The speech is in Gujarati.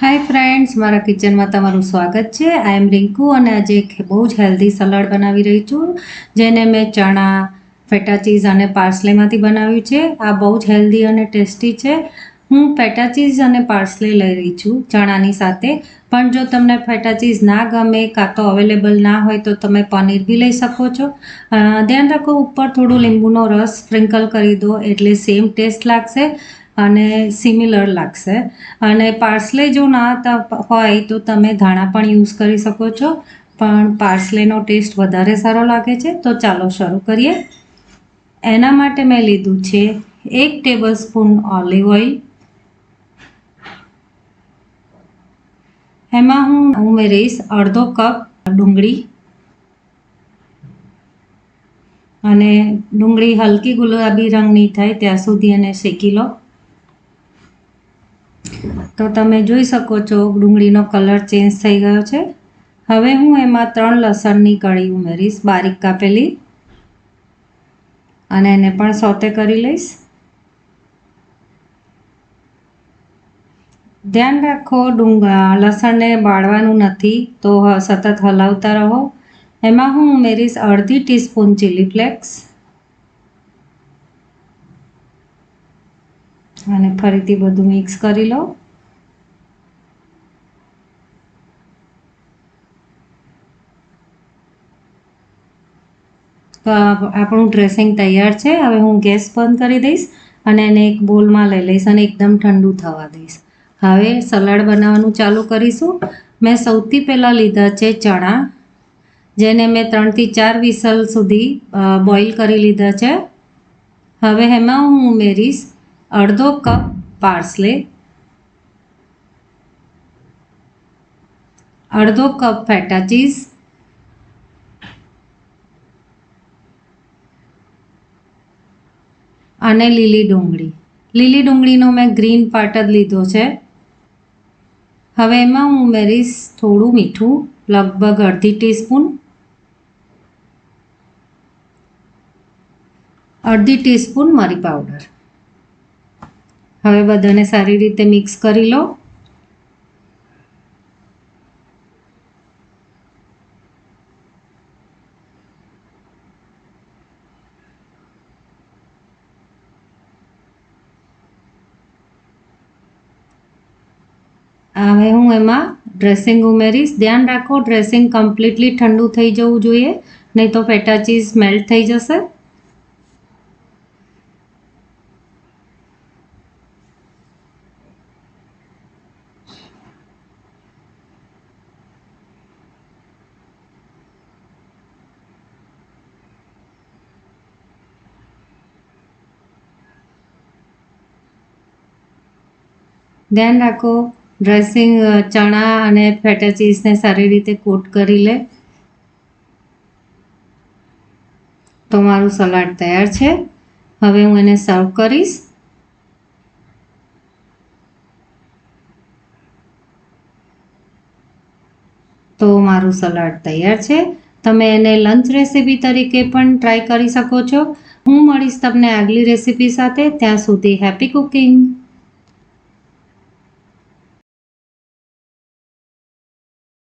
હાય ફ્રેન્ડ્સ મારા કિચનમાં તમારું સ્વાગત છે. આઈ એમ રિંકુ અને આજે એક બહુ જ હેલ્ધી સલાડ બનાવી રહી છું, જેને મેં ચણા ફેટા ચીઝ અને પાર્સલેમાંથી બનાવ્યું છે. આ બહુ જ હેલ્ધી અને ટેસ્ટી છે. હું ફેટા ચીઝ અને પાર્સલે લઈ રહી છું ચણાની સાથે. પણ જો તમને ફેટા ચીઝ ના ગમે કાં તો અવેલેબલ ના હોય તો તમે પનીર બી લઈ શકો છો. ધ્યાન રાખો, ઉપર થોડું લીંબુનો રસ સ્પ્રિંકલ કરી દો એટલે સેમ ટેસ્ટ લાગશે. અને સિમિલર લાગશે. અને પાર્સલે જો ના હોય તો તમે ધાણા પણ યુઝ કરી શકો છો. પણ પાર્સલેનો ટેસ્ટ વધારે સારો લાગે છે. તો ચાલો શરૂ કરીએ. એના માટે મેં લીધું છે એક ટેબલ સ્પૂન ઓલિવ ઓઇલ એમાં હું ઉમેરીશ અડધો કપ ડુંગળી. અને ડુંગળી હલકી ગુલાબી રંગની થાય ત્યાં સુધી એને શેકી લો. તો તમે જોઈ શકો છો, ડુંગળીનો કલર ચેન્જ થઈ ગયો છે. હવે હું એમાં ત્રણ લસણની કળી ઉમેરીશ, બારીક કાપેલી. અને એને પણ સોતે કરી લઈશ. ધ્યાન રાખો ડુંગા લસણને બાળવાનું નથી, તો સતત હલાવતા રહો. એમાં હું ઉમેરીશ અડધી ટીસ્પૂન ચીલી ફ્લેક્સ અને ફરીથી બધું મિક્સ કરી લો. તો આપણું ડ્રેસિંગ તૈયાર છે. હવે હું ગેસ બંધ કરી દઈશ અને એને એક બોલમાં લઈ લઈશ અને એકદમ ઠંડુ થવા દઈશ. હવે સલાડ બનાવવાનું ચાલુ કરીશું. મેં સૌથી પહેલાં લીધા છે ચણા, જેને મેં ત્રણથી ચાર વિસલ સુધી બોઇલ કરી લીધા છે. હવે એમાં હું ઉમેરીશ અડધો કપ પાર્સલે, અડધો કપ ફેટા ચીઝ, અને લીલી ડુંગળી. લીલી ડુંગળીનો મેં ગ્રીન પાર્ટ જ લીધો છે. હવે એમાં હું ઉમેરીશ થોડું મીઠું, લગભગ અડધી ટીસ્પૂન. અડધી ટીસ્પૂન મરી પાવડર. હવે બધાને સારી રીતે મિક્સ કરી લો. હવે હું એમાં ડ્રેસિંગ ઉમેરીશ. ધ્યાન રાખો ડ્રેસિંગ કમ્પ્લીટલી ઠંડુ થઈ જવું જોઈએ, નહીં તો પેટા ચીઝ મેલ્ટ થઈ જશે. ધ્યાન રાખો. ડ્રેસિંગ ચણા અને ફેટા ચીઝને સારી રીતે કોટ કરી લે. તો મારું સલાડ તૈયાર છે. હવે હું એને સર્વ કરીશ. તો મારું સલાડ તૈયાર છે. તમે એને લંચ રેસીપી તરીકે પણ ટ્રાય કરી શકો છો. હું મળીશ તમને આગલી રેસીપી સાથે. ત્યાં સુધી હેપી કુકિંગ